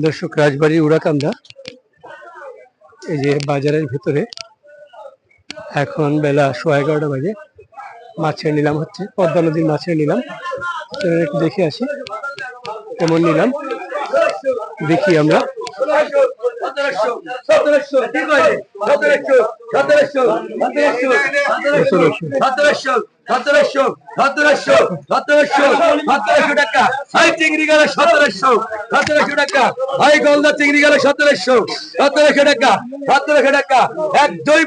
দর্শক রাজবাড়ি উড়াকান্দা। এই যে বাজারের ভিতরে, এখন বেলা সোয়া এগারোটা বাজে। মাছের নিলাম হচ্ছে, পদ্মা নদীর মাছের নিলাম। একটু দেখে আসি, কেমন নিলাম, দেখি আমরা। সতেরোশো সতেরোশো সতেরোশো সতেরোশো সতেরোশো হাই চিংড়ি সতেরোশো হাই গলদা চিংড়ি সতেরোশো সতেরোশো সতেরোশো এক দুই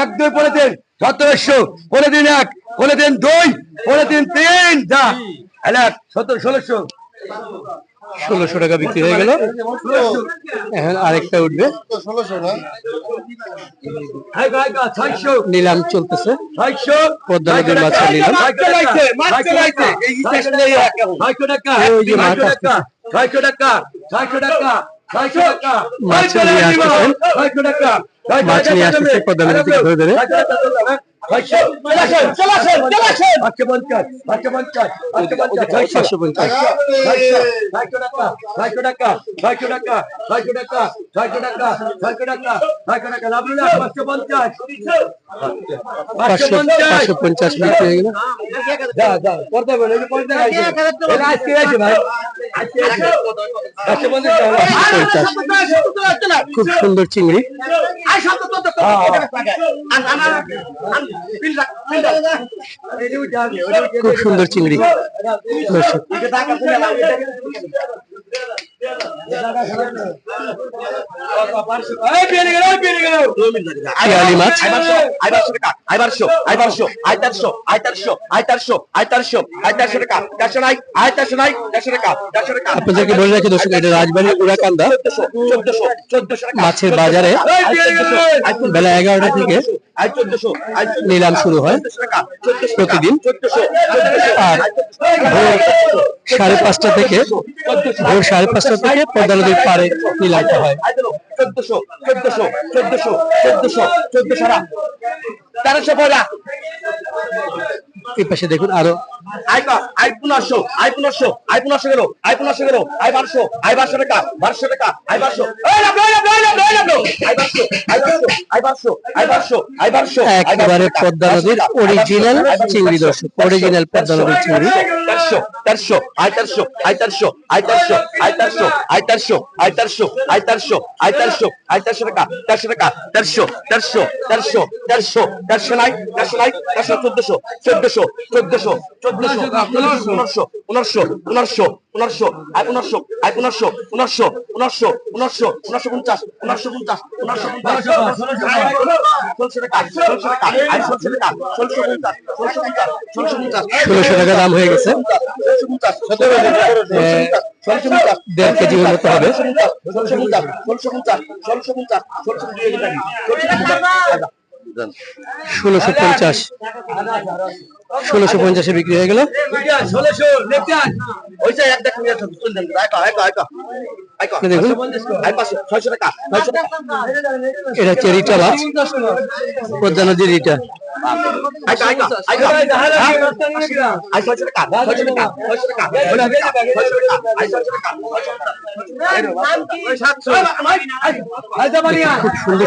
এক দুই সতেরোশো। দিন এক, বলে দিন দুই, বলে দিন তিন, যা। সতেরো, ষোলোশো। ষোলোশো টাকা বিক্রি হয়ে গেল। এখন আরেকটা উঠবে। নিলাম চলতেছে। পদ্মা নদীর মাছের মাছ নিয়ে আসতেছে। পদ্মা ধরে ধরে। পাঁচশো পঞ্চাশ মিনিট হয়ে গেল দাদা পর্দা বলে পর্দা আজকে আছে ভাই। খুব সুন্দর চিংড়ি খুব সুন্দর চিংড়ি রাজবাড়ির মাছের বাজারে বেলা এগারোটা থেকে নিলাম শুরু হয় প্রতিদিন। সাড়ে পাঁচটা থেকে ভোর সাড়ে পাঁচটা থেকে পদ্মা নদীর পাড়ে মিলাইতে হয়। চোদ্দশো চোদ্দশো চোদ্দশো চোদ্দশো চোদ্দশো তেরোশো পয়লা। এই পাশে দেখুন আরও আই কা আই পনেরোশো আই পনেরোশো আই পনেরোশো গেল আই পনেরোশো গেল আই বারোশো আই বারোশো টাকা বারোশো টাকা আই বারোশো। এই লাভ, এই লাভ, এই লাভ, এই লাভ, আই বারোশো আই বারোশো আই বারোশো আই বারোশো আই বারোশো একেবারে পদ্মা নদীর অরিজিনাল চিংড়ি দর্শক অরিজিনাল পদ্মা নদীর চিংড়ি। তেরশো তেরশো আই তেরশো আই তেরশো আই তেরশো আই তেরশো আই তেরশো আই তেরশো আই তেরশো আই তেরশো আই তেরশো টাকা তেরশো টাকা তেরশো তেরশো তেরশো তেরশো তেরশো নাই তেরশো নাই তেরশো চোদ্দশো চোদ্দশো চোদ্দশো চোদ্দশো পনেরোশো পনেরোশো পনেরোশো পনেরোশো আই পনেরোশো আই পনেরোশো পনেরোশো পনেরোশো পনেরোশো পনেরোশো পঞ্চাশ ষোলশো টাকা ষোলশো টাকা ষোলশো টাকা ষোলশো পঞ্চাশ ষোলশো পঞ্চাশ ষোলশো পঞ্চাশ ষোলোশো টাকা দাম হয়ে গেছে ষোলশো পঞ্চাশ দেড় কেজি মতো হবে ষোলশো পঞ্চাশ ষোলশো পঞ্চাশ ষোলশো পঞ্চাশ ষোলশো পঞ্চাশ ষোলোশো পঞ্চাশ ষোলোশো পঞ্চাশে ষোলোশো পঞ্চাশ। ষোলোশো পঞ্চাশে বিক্রি হয়ে গেল। দেখুন। এটা হচ্ছে রিটা মাছ পদ্মা নদীর রিটা। খুব সুন্দর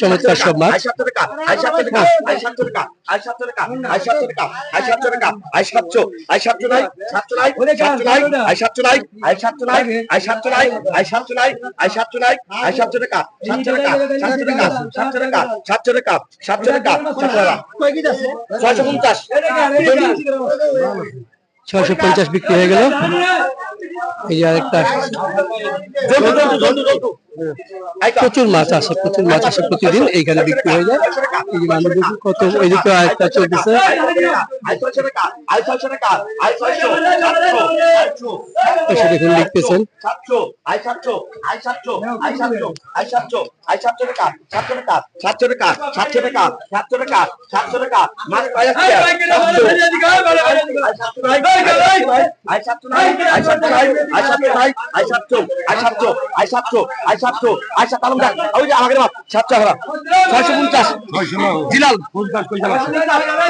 চমৎকার সব মাছ ছয়শো পঞ্চাশ বিক্রি হয়ে গেল এই যে আরেকটা প্রচুর মাছ আসে প্রচুর মাছ আসে প্রতিদিন এইখানে বিক্রি হয়ে যায় এই মানুষ কত ওইদিকে আরেকটা চলতেছে পাশে দেখুন লিখতেছেন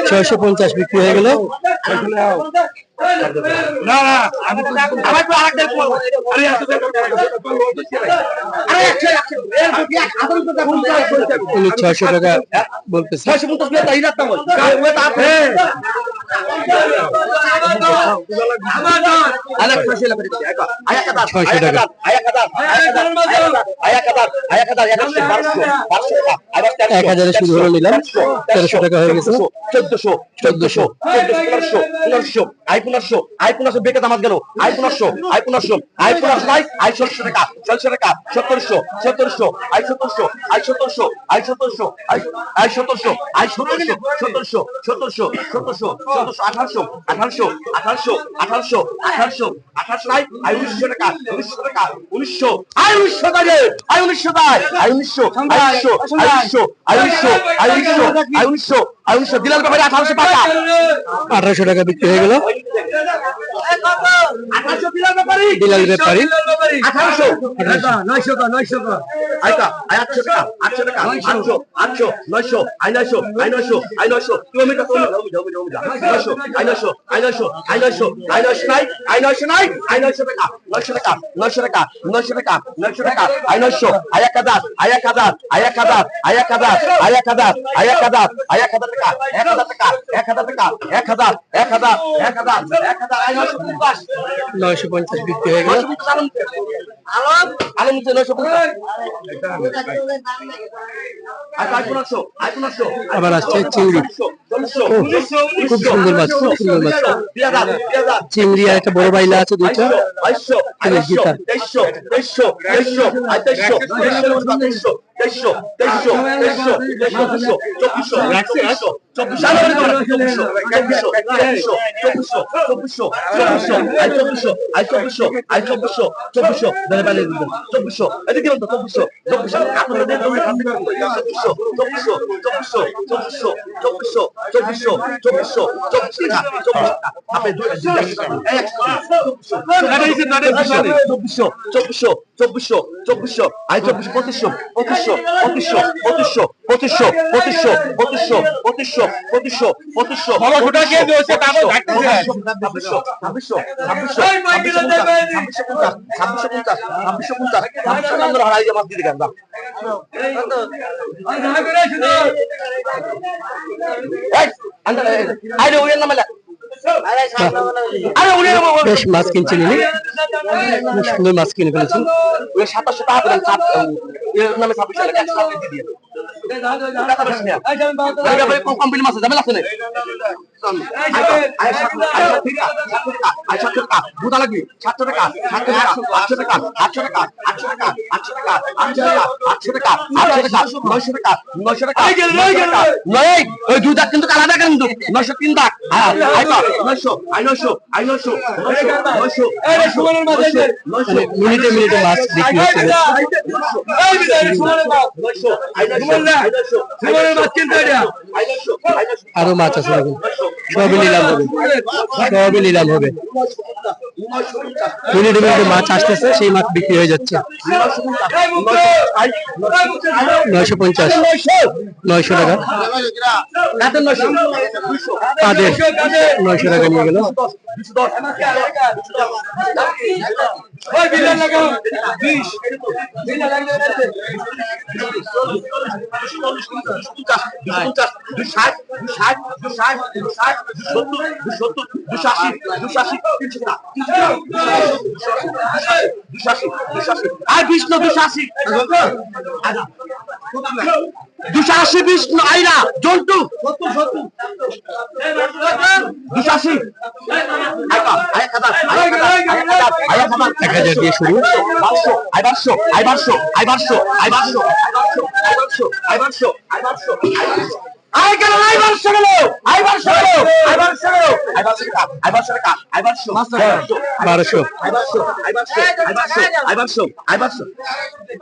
ছয়শো পঞ্চাশ বিক্রি হয়ে গেল না না আমি তো আমার তো আরেকটা করব আরে এত আরে একশো একশো এর কি আদর তো দেখুন উনি ছয়শো টাকা বলতেছে ছয়শো পঞ্চাশ মিনিট তাই রাখতাম ওই তো আপনি এক হাজারে শুরু হলো নিলাম তেরোশো টাকা হয়ে গেছে চোদ্দশো চোদ্দশো চোদ্দশো পনেরোশো পনেরোশো আই পনেরোশো আই গেল আই আঠারোশো আঠারোশো আঠারোশো আঠারোশো আঠারোশো নাই আয় উনিশশো টাকা উনিশশো টাকা উনিশশো আয় উনিশশো আয় উনিশশো দাঁড় আয় উনিশশো দিলাল আঠারোশো টাকা। আঠারোশো টাকা বিক্রি হয়ে গেল। আঠারোশো নয়শো নয়শো আটশো নয়শো। আই নয়শো নয়শো নয়শো তুমি নয়শো। আই নয়শো আই নয়শো আই নয়শো আই নয়শো নাই আই নয়শো নাই আই নয়শো টাকা নয়শো টাকা নয়শো টাকা নয়শো টাকা নয়শো টাকা আই নয়শো আই হাজার আই হাজার আই হাজার আই হাজার আই হাজার আই হাজার আই হাজার টাকা এক হাজার টাকা এক হাজার টাকা এক হাজার এক হাজার এক হাজার এক হাজার আই নয়শো পঞ্চাশ নয়শো পঞ্চাশ বিক্রি হয়ে গেল। আলম? আলম নয়শো পঞ্চাশ। আইপনেরশো আবার আসছে চিংড়ি। খুব সুন্দর মাছ। খুব সুন্দর মাছ চিংড়ি আর একটা বড় বাইলা আছে দুইটা এদের গীতা। চব্বিশশো চব্বিশশো চব্বিশশো চব্বিশশো আই চব্বিশশো পঁচিশশো পঁচিশশো পঁচিশশো পঁচিশশো পঁচিশশো পঁচিশশো পঁচিশশো পঁচিশশো পঁচিশশো পঁচিশশো ছাব্বিশশো ছাব্বিশশো ছাব্বিশশো ছাব্বিশশো ছাব্বিশশো পঞ্চাশ ছাব্বিশশো পঞ্চাশ ছাব্বিশশো পঞ্চাশ ছাব্বিশশো পঞ্চাশ হারাই আমার দিদি গান আরে ওই নাম আরে উনি বেশ মাছ কিনছে নিনি বেশ সুন্দর মাছ কিনে ফেলেছেন ওই সাতাশশো টাকা এর নামে ছাব্বিশ টাকা একশো টাকা দিয়ে দিয়ে টাকা বেশি নেই কোম্পানি মাসে যাবে লাগছে না বুঝা লাগবে। সাতশো টাকা সাতশো টাকা আটশো টাকা আটশো টাকা আটশো টাকা আটশো টাকা আটশো টাকা আটশো টাকা আটশো টাকা নয়শো টাকা নয়শো টাকা নয় ওই দুই দাগ কিন্তু আলাদা কিন্তু? নয়শো তিন দাগ। নয়শো আই নয়শো আই নয়শো নয়শো নয়শো নয়শো নয়শো মিনিটে মিনিটে মাছ বিক্রি হচ্ছে। আরও মাছ আছে দেখুন। সবই নিলাম হবে। সবই নিলাম হবে। মিনিটে মিনিটে মাছ আসতেছে, সেই মাছ বিক্রি হয়ে যাচ্ছে। নয়শো পঞ্চাশ। নয়শো টাকা। কাদের নয়শো টাকা নিয়ে গেল। ওই বিলা লাগাও 20 বিলা লাগিয়ে দিতে 260 দুশো আশি বিশ আইরা জন্টু দুশো আশি এক হাজার দিয়ে শুরু আইবারশো আইবারশো আইবারশো আইবারশো আইবারশো আইবারশো আইবারশো আই গেল আইবারশো গেল আইবারশো গেল আইবারশো গেল আইবারশো টাকা আইবারশো টাকা আইবারশো বারোশো আইবারশো আইবারশো আইবারশো আইবারশো আইবারশো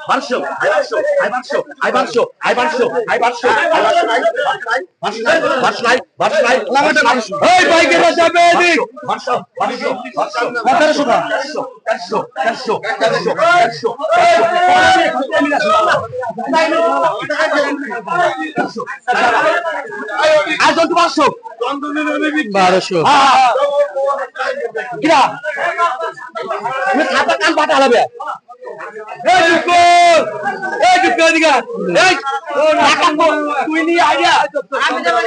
বারশো আইবারশো আইবারশো আইবারশো আইবারশো আইবারশো বারশো নাই বারশো নাই বারশো নাই এই বাইকে যাবে এদিক বারশো বারশো বারশো বারশো চারশো চারশো চারশো চারশো চারশো চারশো আর জন্তু পাঁচশো বারোশো কিরা তুমি খাতা কান পাটা হারাবে তুই নিয়ে আইয়া আমি যাব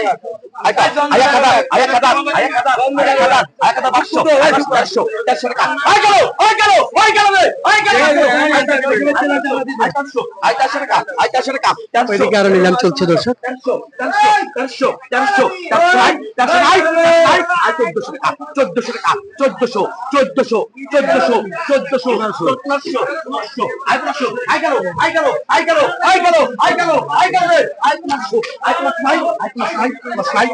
এদিকে আরও নিলাম চলছে দর্শক চোদ্দশো টাকা চোদ্দশো চোদ্দশো চোদ্দশো চোদ্দশো চোদ্দশো আঠারোশো আঠারো আঠারো আঠারো আঠারো আঠারো আঠারো আঠারো আঠারো আঠারো আঠারো আঠারো